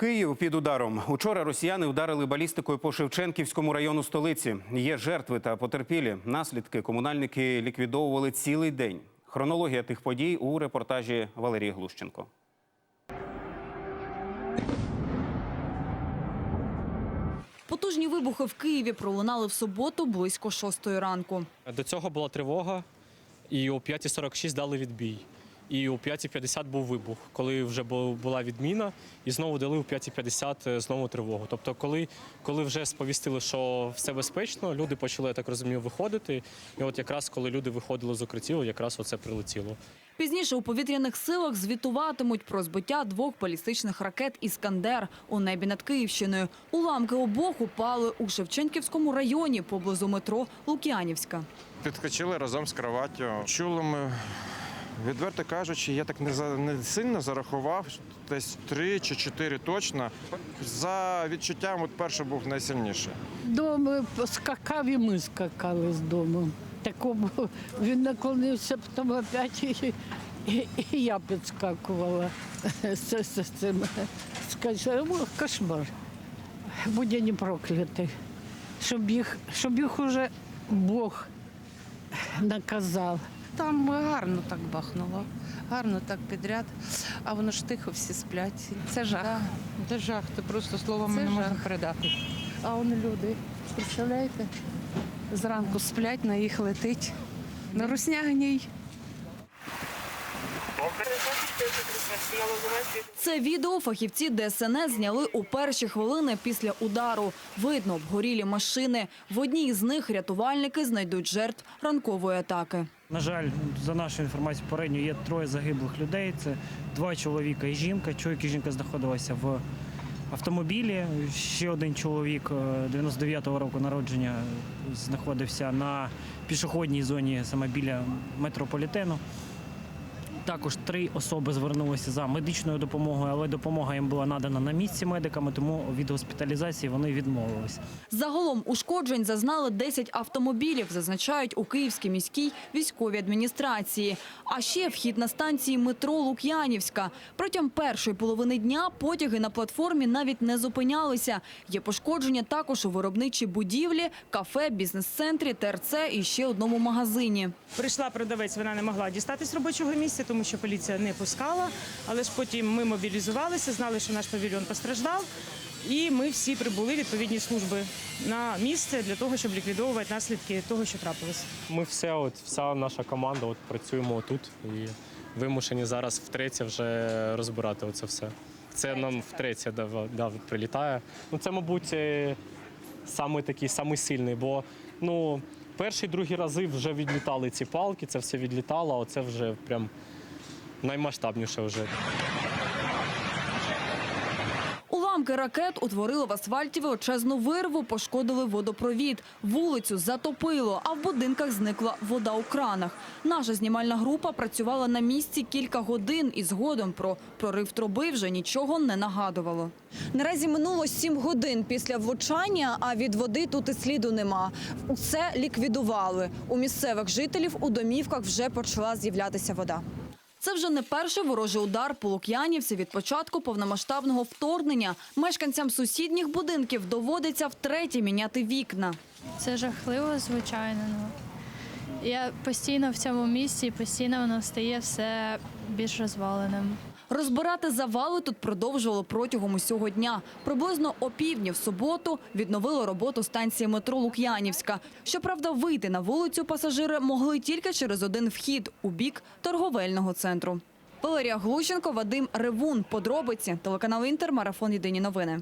Київ під ударом. Учора росіяни вдарили балістикою по Шевченківському району столиці. Є жертви та потерпілі. Наслідки комунальники ліквідовували цілий день. Хронологія тих подій у репортажі Валерії Глущенко. Потужні вибухи в Києві пролунали в суботу близько шостої ранку. До цього була тривога, і о 5.46 дали відбій. І о 5.50 був вибух, коли вже бу- була відміна, і знову дали о 5.50 знову тривогу. Тобто, коли, коли вже сповістили, що все безпечно, люди почали, я так розумію, виходити. І от якраз коли люди виходили з укриттів, якраз оце прилетіло. Пізніше у повітряних силах звітуватимуть про збиття двох балістичних ракет «Іскандер» у небі над Київщиною. Уламки обох упали у Шевченківському районі поблизу метро Лук'янівська. Підскочили разом з кроваттю. Чули ми, відверто кажучи, я так не, за, не сильно зарахував, десь три чи чотири точно. За відчуттям, от перший був найсильніший. Дома скакав і ми скакали з дому. Такому він наклонився, потім опять і, і, і я підскакувала з, з, з цим. Скажу, кошмар. Будь не проклятий. Щоб їх, щоб їх уже Бог наказав. Там гарно так бахнуло, гарно так підряд, а воно ж тихо всі сплять. Це жах. Це жах, це просто словами Це не можна передати. А вони люди, представляєте? Зранку сплять, на їх летить. На руснягній. Це відео фахівці ДСНС зняли у перші хвилини після удару. Видно обгорілі машини. В одній з них рятувальники знайдуть жертв ранкової атаки. На жаль, за нашою інформацією попередньо є троє загиблих людей. Це два чоловіка і жінка. Чоловік і жінка знаходилися в автомобілі. Ще один чоловік е, 99-го року народження знаходився на пішохідній зоні саме біля метрополітену. Також три особи звернулися за медичною допомогою, але допомога їм була надана на місці медиками, тому від госпіталізації вони відмовились. Загалом ушкоджень зазнали 10 автомобілів, зазначають у Київській міській військовій адміністрації. А ще вхід на станції метро Лук'янівська. Протягом першої половини дня потяги на платформі навіть не зупинялися. Є пошкодження також у виробничій будівлі, кафе, бізнес-центрі, ТРЦ і ще одному магазині. Прийшла продавець, вона не могла дістатись робочого місця, тому що поліція не пускала. Але ж потім ми мобілізувалися, знали, що наш павільйон постраждав, і ми всі прибули відповідні служби на місце для того, щоб ліквідовувати наслідки того, що трапилось. Ми все, от вся наша команда, от працюємо тут і вимушені зараз втретє вже розбирати оце все. Це нам втретє да, да, прилітає. Ну це, мабуть, е, саме такий самий сильний, бо ну, перші другі рази вже відлітали ці палки, це все відлітало, а оце вже прям наймасштабніше вже. Уламки ракет утворили в асфальті величезну вирву, пошкодили водопровід. Вулицю затопило, а в будинках зникла вода у кранах. Наша знімальна група працювала на місці кілька годин і згодом про прорив труби вже нічого не нагадувало. Наразі минуло сім годин після влучання, а від води тут і сліду нема. Усе ліквідували. У місцевих жителів у домівках вже почала з'являтися вода. Це вже не перший ворожий удар по Лук'янівці від початку повномасштабного вторгнення. Мешканцям сусідніх будинків доводиться втретє міняти вікна. Це жахливо, звичайно. Ну. Я постійно в цьому місці, постійно воно стає все більш розваленим. Розбирати завали тут продовжували протягом усього дня. Приблизно о півдні в суботу відновили роботу станції метро Лук'янівська. Щоправда, вийти на вулицю пасажири могли тільки через один вхід у бік торговельного центру. Валерія Глущенко, Вадим Ревун. Подробиці. Телеканал Інтер. Марафон Єдині новини.